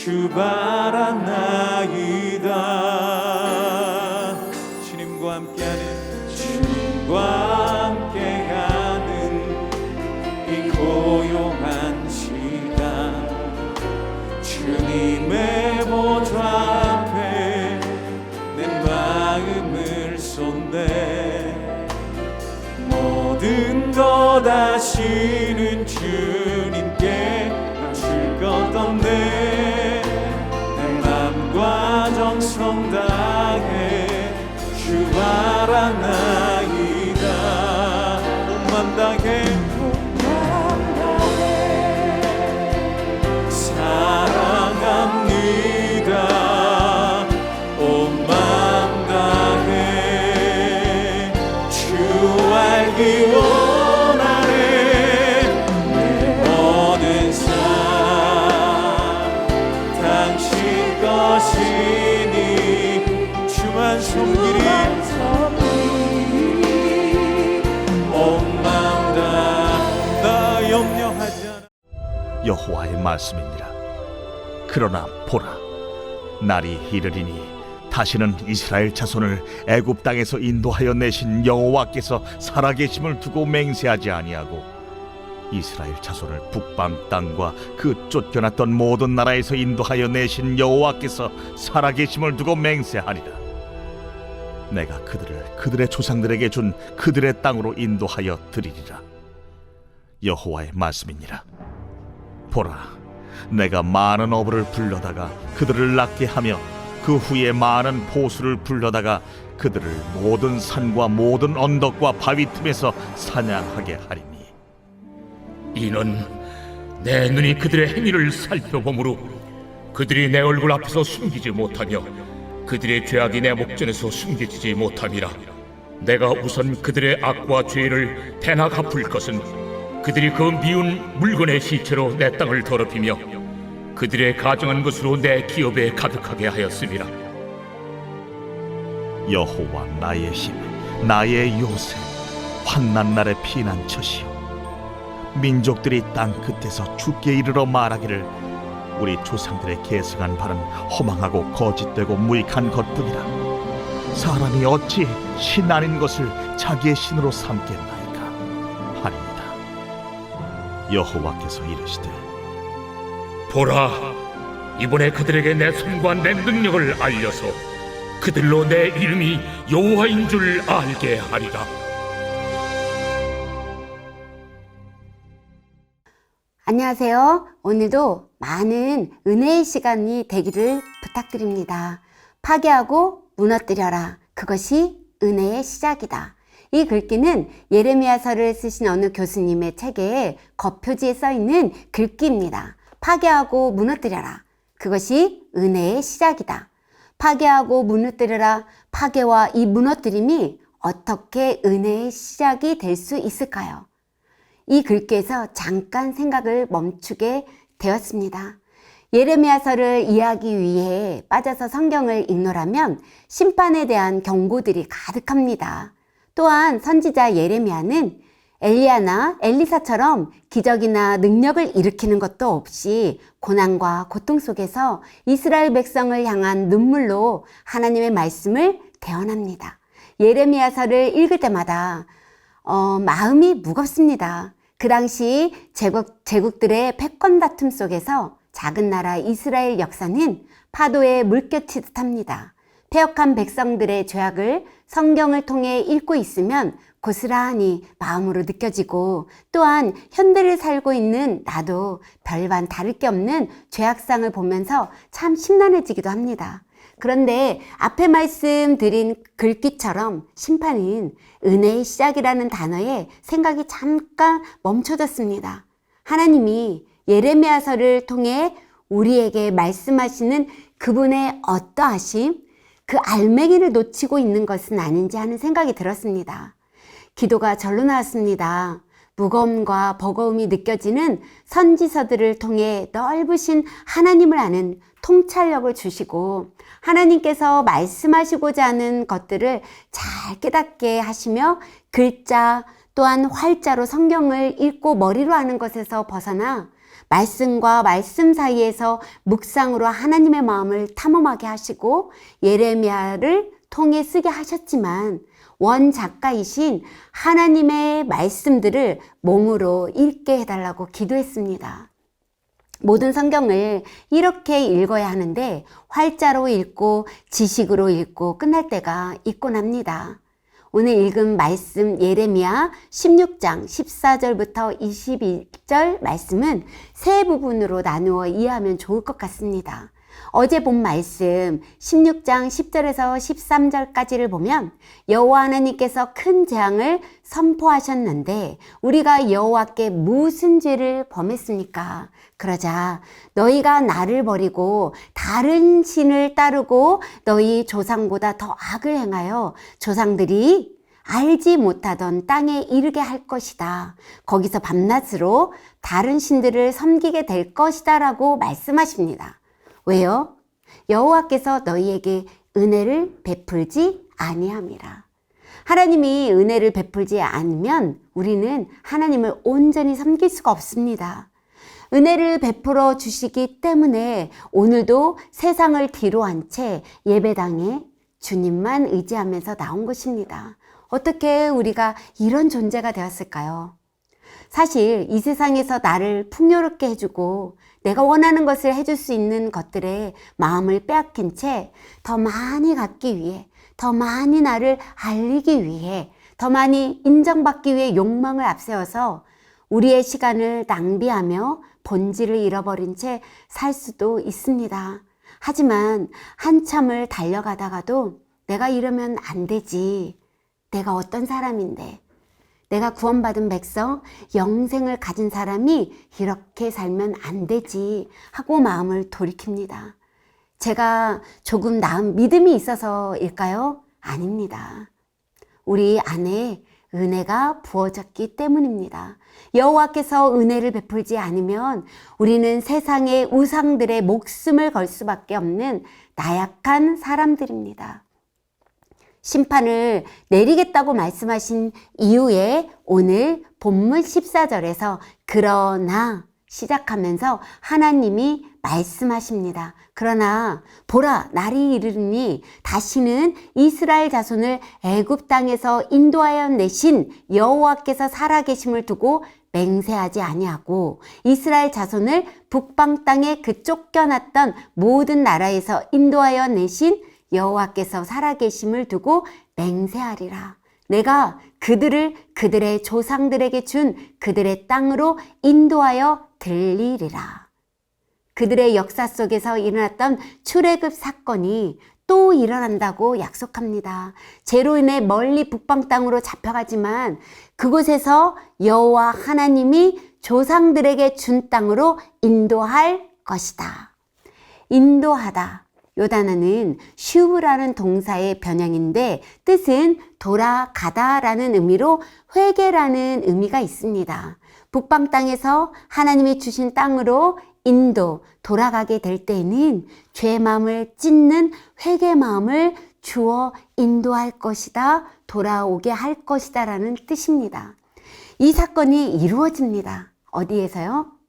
주바라나이다 여호와의 말씀이니라. 그러나 보라, 날이 이르리니 다시는 이스라엘 자손을 애굽 땅에서 인도하여 내신 여호와께서 살아계심을 두고 맹세하지 아니하고 이스라엘 자손을 북방 땅과 그 쫓겨났던 모든 나라에서 인도하여 내신 여호와께서 살아계심을 두고 맹세하리라. 내가 그들을 그들의 조상들에게 준 그들의 땅으로 인도하여 드리리라. 여호와의 말씀이니라. 보라, 내가 많은 어부를 불러다가 그들을 낫게 하며 그 후에 많은 포수를 불러다가 그들을 모든 산과 모든 언덕과 바위 틈에서 사냥하게 하리니. 이는 내 눈이 그들의 행위를 살펴보므로 그들이 내 얼굴 앞에서 숨기지 못하며 그들의 죄악이 내 목전에서 숨기지 못함이라. 내가 우선 그들의 악과 죄를 대나 갚을 것은 그들이 그 미운 물건의 시체로 내 땅을 더럽히며 그들의 가정한 것으로 내 기업에 가득하게 하였음이라 여호와 나의 힘, 나의 요새, 환난 날의 피난처시요. 민족들이 땅 끝에서 죽게 이르러 말하기를 우리 조상들의 계승한 바는 허망하고 거짓되고 무익한 것뿐이라. 사람이 어찌 신 아닌 것을 자기의 신으로 하리이다 여호와께서 이르시되 보라 이번에 그들에게 내 손과 내 능력을 알려서 그들로 내 이름이 여호와인 줄 알게 하리라 안녕하세요. 오늘도 많은 은혜의 시간이 되기를 부탁드립니다. 파괴하고 무너뜨려라. 그것이 은혜의 시작이다. 이 글귀는 예레미야서를 쓰신 어느 교수님의 책에 겉표지에 써 있는 글귀입니다. 파괴하고 무너뜨려라. 그것이 은혜의 시작이다. 파괴하고 무너뜨려라. 파괴와 이 무너뜨림이 어떻게 은혜의 시작이 될 수 있을까요? 이 글귀에서 잠깐 생각을 멈추게 되었습니다. 예레미야서를 이해하기 위해 빠져서 성경을 읽노라면 심판에 대한 경고들이 가득합니다. 또한 선지자 예레미야는 엘리야나 엘리사처럼 기적이나 능력을 일으키는 것도 없이 고난과 고통 속에서 이스라엘 백성을 향한 눈물로 하나님의 말씀을 대언합니다. 예레미야서를 읽을 때마다 어, 마음이 무겁습니다. 그 당시 제국, 제국들의 패권 다툼 속에서 작은 나라 이스라엘 역사는 파도에 물결치듯 합니다. 폐역한 백성들의 죄악을 성경을 통해 읽고 있으면 고스란히 마음으로 느껴지고 또한 현대를 살고 있는 나도 별반 다를 게 없는 죄악상을 보면서 참 심란해지기도 합니다. 그런데 앞에 말씀드린 글귀처럼 심판은 은혜의 시작이라는 단어에 생각이 잠깐 멈춰졌습니다. 하나님이 예레미야서를 통해 우리에게 말씀하시는 그분의 어떠하심, 그 알맹이를 놓치고 있는 것은 아닌지 하는 생각이 들었습니다. 기도가 절로 나왔습니다. 무거움과 버거움이 느껴지는 선지서들을 통해 넓으신 하나님을 아는 통찰력을 주시고 하나님께서 말씀하시고자 하는 것들을 잘 깨닫게 하시며 글자 또한 활자로 성경을 읽고 머리로 하는 것에서 벗어나 말씀과 말씀 사이에서 묵상으로 하나님의 마음을 탐험하게 하시고 예레미야를 통해 쓰게 하셨지만 원 작가이신 하나님의 말씀들을 몸으로 읽게 해달라고 기도했습니다. 모든 성경을 이렇게 읽어야 하는데 활자로 읽고 지식으로 읽고 끝날 때가 있곤 합니다. 오늘 읽은 말씀 예레미야 16장 14절부터 22절 말씀은 세 부분으로 나누어 이해하면 좋을 것 같습니다. 어제 본 말씀 16장 10절에서 13절까지를 보면 여호와 하나님께서 큰 재앙을 선포하셨는데 우리가 여호와께 무슨 죄를 범했습니까? 그러자 너희가 나를 버리고 다른 신을 따르고 너희 조상보다 더 악을 행하여 조상들이 알지 못하던 땅에 이르게 할 것이다. 거기서 밤낮으로 다른 신들을 섬기게 될 것이다 라고 말씀하십니다. 왜요? 여호와께서 너희에게 은혜를 베풀지 아니함이라. 하나님이 은혜를 베풀지 않으면 우리는 하나님을 온전히 섬길 수가 없습니다. 은혜를 베풀어 주시기 때문에 오늘도 세상을 뒤로 한 채 예배당에 주님만 의지하면서 나온 것입니다. 어떻게 우리가 이런 존재가 되었을까요? 사실 이 세상에서 나를 풍요롭게 해주고 내가 원하는 것을 해줄 수 있는 것들에 마음을 빼앗긴 채 더 많이 갖기 위해 더 많이 나를 알리기 위해 더 많이 인정받기 위해 욕망을 앞세워서 우리의 시간을 낭비하며 본질을 잃어버린 채 살 수도 있습니다. 하지만 한참을 달려가다가도 내가 이러면 안 되지. 내가 어떤 사람인데. 내가 구원받은 백성, 영생을 가진 사람이 이렇게 살면 안 되지 하고 마음을 돌이킵니다. 제가 조금 나은 믿음이 있어서일까요? 아닙니다. 우리 안에 은혜가 부어졌기 때문입니다. 여호와께서 은혜를 베풀지 않으면 우리는 세상의 우상들의 목숨을 걸 수밖에 없는 나약한 사람들입니다. 심판을 내리겠다고 말씀하신 이후에 오늘 본문 14절에서 그러나 시작하면서 하나님이 말씀하십니다. 그러나 보라 날이 이르니 다시는 이스라엘 자손을 애굽 땅에서 인도하여 내신 여호와께서 살아계심을 두고 맹세하지 아니하고 이스라엘 자손을 북방 땅에 그 쫓겨났던 모든 나라에서 인도하여 내신 여호와께서 살아계심을 두고 맹세하리라. 내가 그들을 그들의 조상들에게 준 그들의 땅으로 인도하여 들리리라. 그들의 역사 속에서 일어났던 출애굽 사건이 또 일어난다고 약속합니다. 죄로 인해 멀리 북방 땅으로 잡혀가지만 그곳에서 여호와 하나님이 조상들에게 준 땅으로 인도할 것이다. 인도하다. 요 단어는 슈브라는 동사의 변형인데 뜻은 돌아가다 라는 의미로 회개라는 의미가 있습니다. 북방 땅에서 하나님이 주신 땅으로 인도 돌아가게 될 때에는 죄 마음을 찢는 회개 마음을 주어 인도할 것이다, 돌아오게 할 것이다 라는 뜻입니다. 이 사건이 이루어집니다. 어디에서요?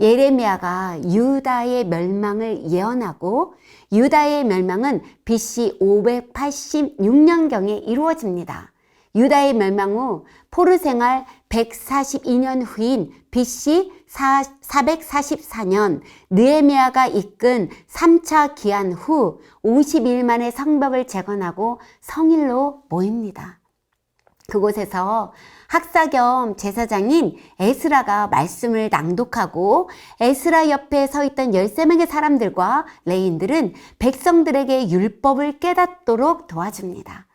예레미야가 유다의 멸망을 예언하고 유다의 멸망은 BC 586년경에 이루어집니다. 유다의 멸망 후 포르 생활 142년 후인 BC 444년 느에미아가 이끈 3차 기한 후 50일 만에 성벽을 재건하고 성일로 모입니다. 그곳에서 학사 겸 제사장인 에스라가 말씀을 낭독하고 에스라 옆에 서 있던 13명의 사람들과 레인들은 백성들에게 율법을 깨닫도록 도와줍니다.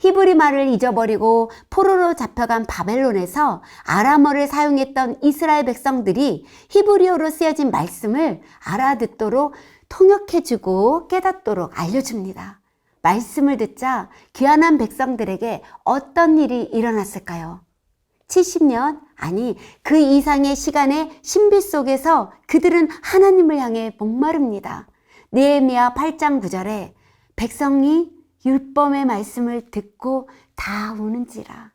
히브리 말을 잊어버리고 포로로 잡혀간 바벨론에서 아람어를 사용했던 이스라엘 백성들이 히브리어로 쓰여진 말씀을 알아듣도록 통역해주고 깨닫도록 알려줍니다. 말씀을 듣자 귀환한 백성들에게 어떤 일이 일어났을까요? 70년, 아니 그 이상의 시간의 신비 속에서 그들은 하나님을 향해 목마릅니다. 느헤미야 8장 9절에 백성이 율법의 말씀을 듣고 다 우는지라.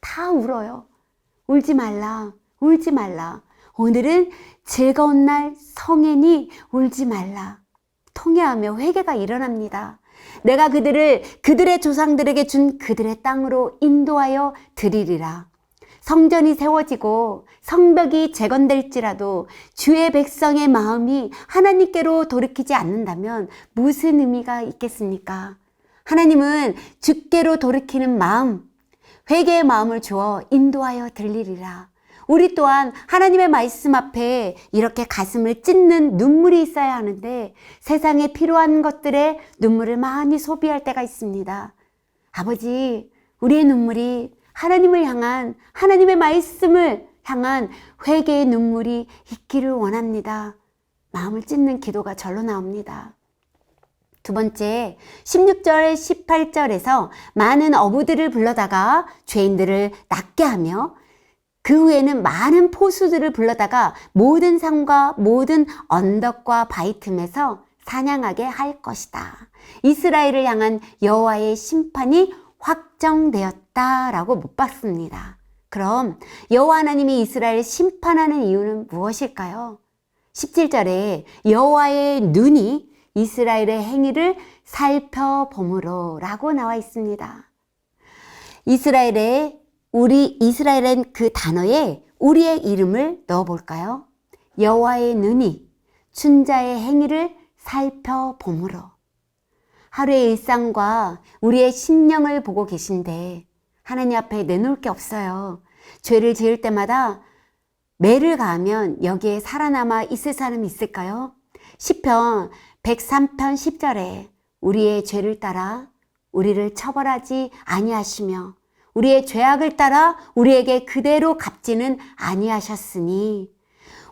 다 울어요. 울지 말라. 울지 말라. 오늘은 즐거운 날 성엔이 울지 말라. 통회하며 회개가 일어납니다. 내가 그들을 그들의 조상들에게 준 그들의 땅으로 인도하여 드리리라. 성전이 세워지고 성벽이 재건될지라도 주의 백성의 마음이 하나님께로 돌이키지 않는다면 무슨 의미가 있겠습니까? 하나님은 주께로 돌이키는 마음, 회개의 마음을 주어 인도하여 들리리라. 우리 또한 하나님의 말씀 앞에 이렇게 가슴을 찢는 눈물이 있어야 하는데 세상에 필요한 것들에 눈물을 많이 소비할 때가 있습니다. 아버지, 우리의 눈물이 하나님을 향한 하나님의 말씀을 향한 회개의 눈물이 있기를 원합니다. 마음을 찢는 기도가 절로 나옵니다. 두 번째, 16절, 18절에서 많은 어부들을 불러다가 죄인들을 낫게 하며 그 후에는 많은 포수들을 불러다가 모든 산과 모든 언덕과 바위 틈에서 사냥하게 할 것이다. 이스라엘을 향한 여호와의 심판이 확정되었다라고 못 봤습니다. 그럼 여호와 하나님이 이스라엘을 심판하는 이유는 무엇일까요? 17절에 여호와의 눈이 이스라엘의 행위를 살펴보므로라고 나와 있습니다. 이스라엘의 우리 이스라엘은 그 단어에 우리의 이름을 넣어 볼까요? 여호와의 눈이 춘자의 행위를 살펴보므로 하루의 일상과 우리의 심령을 보고 계신데 하나님 앞에 내놓을 게 없어요. 죄를 지을 때마다 매를 가하면 여기에 살아남아 있을 사람이 있을까요? 시편 103편 10절에 우리의 죄를 따라 우리를 처벌하지 아니하시며 우리의 죄악을 따라 우리에게 그대로 갚지는 아니하셨으니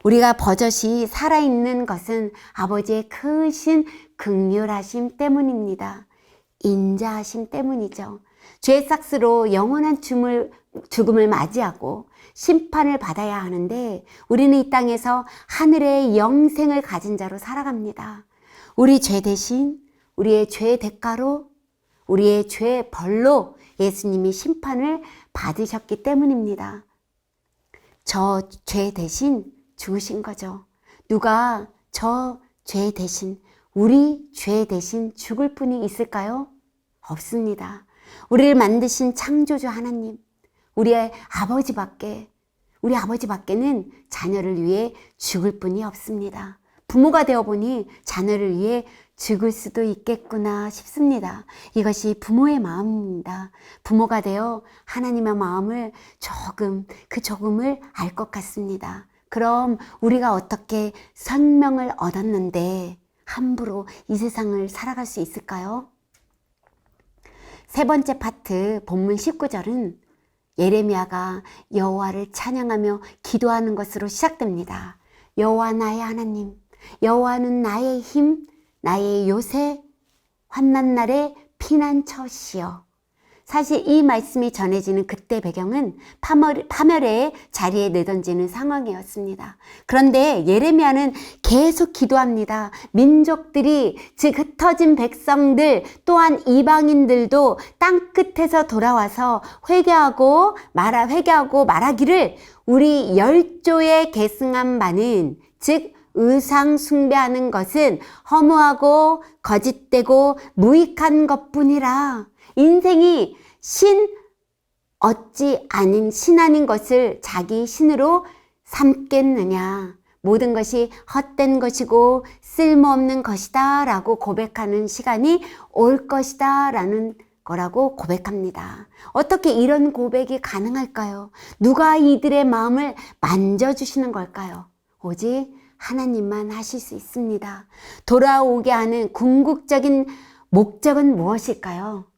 우리가 버젓이 살아있는 것은 아버지의 크신 극률하심 때문입니다. 인자하심 때문이죠. 죄의 삭스로 영원한 죽음을, 죽음을 맞이하고 심판을 받아야 하는데 우리는 이 땅에서 하늘의 영생을 가진 자로 살아갑니다. 우리 죄 대신 우리의 죄의 대가로 우리의 죄의 벌로 예수님이 심판을 받으셨기 때문입니다. 저 죄 대신 죽으신 거죠. 누가 저 죄 대신 우리 죄 대신 죽을 분이 있을까요? 없습니다. 우리를 만드신 창조주 하나님, 우리의 아버지밖에, 우리 아버지밖에는 자녀를 위해 죽을 분이 없습니다. 부모가 되어 보니 자녀를 위해 죽을 수도 있겠구나 싶습니다. 이것이 부모의 마음입니다. 부모가 되어 하나님의 마음을 조금, 그 조금을 알 것 같습니다. 그럼 우리가 어떻게 생명을 얻었는데 함부로 이 세상을 살아갈 수 있을까요? 세 번째 파트 본문 19절은 예레미야가 여호와를 찬양하며 기도하는 것으로 시작됩니다. 여호와 나의 하나님, 여호와는 나의 힘, 나의 요새, 환난 날의 피난처시여. 사실 이 말씀이 전해지는 그때 배경은 파멸, 파멸의 자리에 내던지는 상황이었습니다. 그런데 예레미야는 계속 기도합니다. 민족들이 즉 흩어진 백성들 또한 이방인들도 땅 끝에서 돌아와서 회개하고 말하 회개하고 말하기를 우리 열조에 계승한 바는 즉 의상 숭배하는 것은 허무하고 거짓되고 무익한 것뿐이라 인생이 신 어찌 아닌 신 아닌 것을 자기 신으로 삼겠느냐 모든 것이 헛된 것이고 쓸모없는 것이다 라고 고백하는 시간이 올 것이다 라는 거라고 고백합니다. 어떻게 이런 고백이 가능할까요? 누가 이들의 마음을 만져주시는 걸까요? 오직 하나님만 하실 수 있습니다. 돌아오게 하는 궁극적인 목적은 무엇일까요?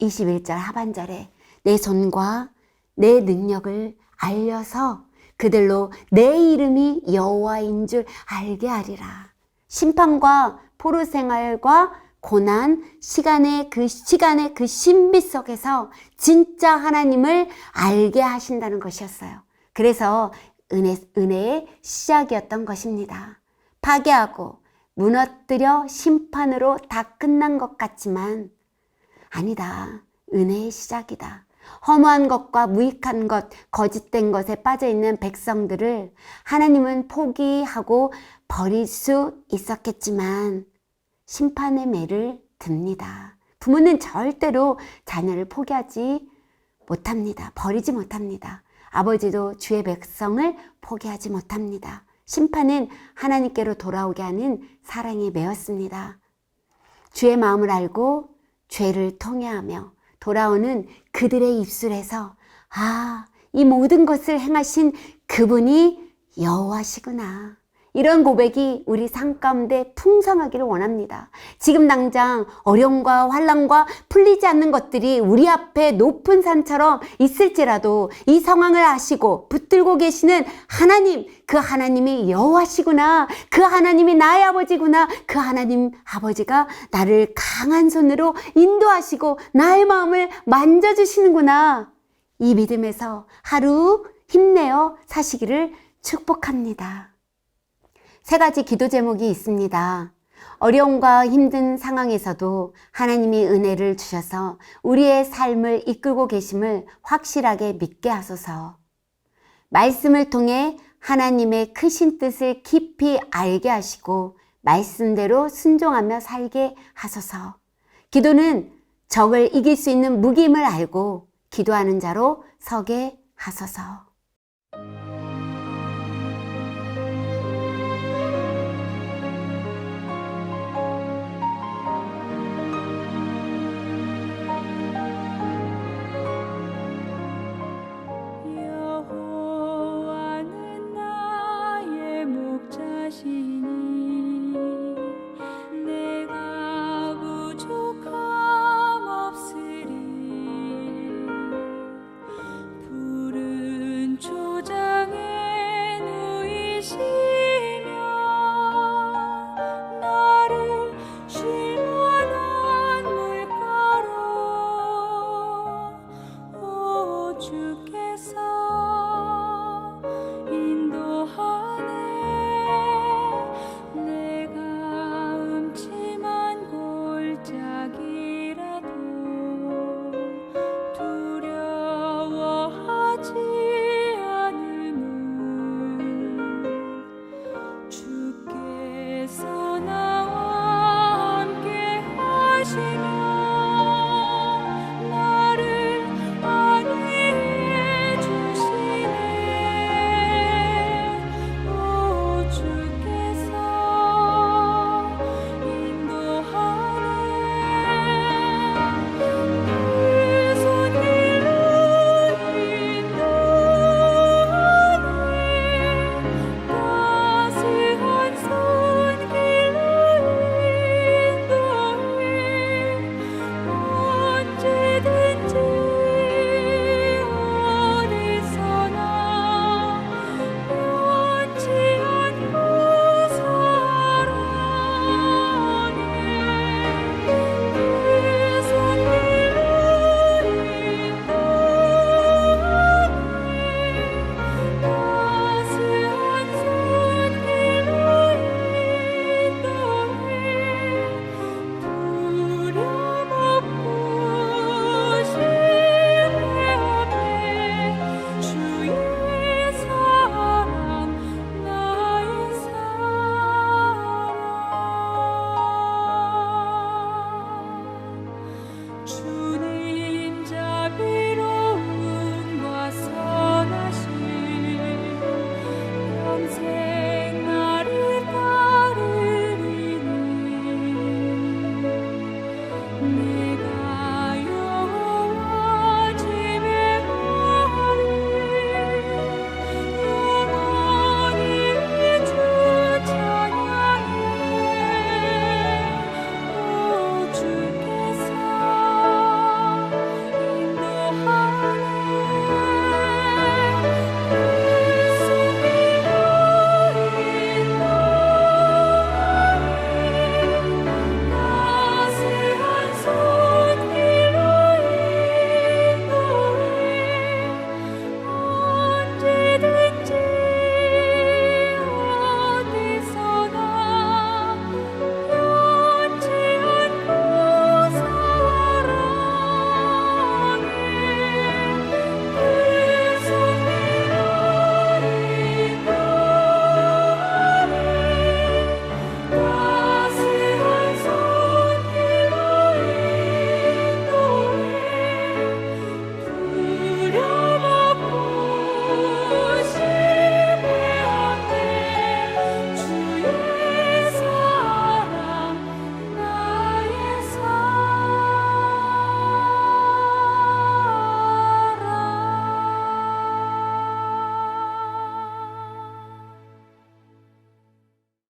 21절 하반절에 내 손과 내 능력을 알려서 그들로 내 이름이 여호와인 줄 알게 하리라. 심판과 포로 생활과 고난, 시간의 그 시간의 그 신비 속에서 진짜 하나님을 알게 하신다는 것이었어요. 그래서 은혜, 은혜의 시작이었던 것입니다. 파괴하고 무너뜨려 심판으로 다 끝난 것 같지만 아니다. 은혜의 시작이다. 허무한 것과 무익한 것, 거짓된 것에 빠져 있는 백성들을 하나님은 포기하고 버릴 수 있었겠지만 심판의 매를 듭니다. 부모는 절대로 자녀를 포기하지 못합니다. 버리지 못합니다. 아버지도 주의 백성을 포기하지 못합니다. 심판은 하나님께로 돌아오게 하는 사랑에 매였습니다. 주의 마음을 알고 죄를 통회하며 돌아오는 그들의 입술에서 아, 이 모든 것을 행하신 그분이 여호와시구나. 이런 고백이 우리 삶 가운데 풍성하기를 원합니다. 지금 당장 어려움과 환란과 풀리지 않는 것들이 우리 앞에 높은 산처럼 있을지라도 이 상황을 아시고 붙들고 계시는 하나님, 그 하나님이 여호와시구나. 그 하나님이 나의 아버지구나. 그 하나님 아버지가 나를 강한 손으로 인도하시고 나의 마음을 만져 주시는구나. 이 믿음에서 하루 힘내어 사시기를 축복합니다. 세 가지 기도 제목이 있습니다. 어려움과 힘든 상황에서도 하나님이 은혜를 주셔서 우리의 삶을 이끌고 계심을 확실하게 믿게 하소서. 말씀을 통해 하나님의 크신 뜻을 깊이 알게 하시고 말씀대로 순종하며 살게 하소서. 기도는 적을 이길 수 있는 무기임을 알고 기도하는 자로 서게 하소서.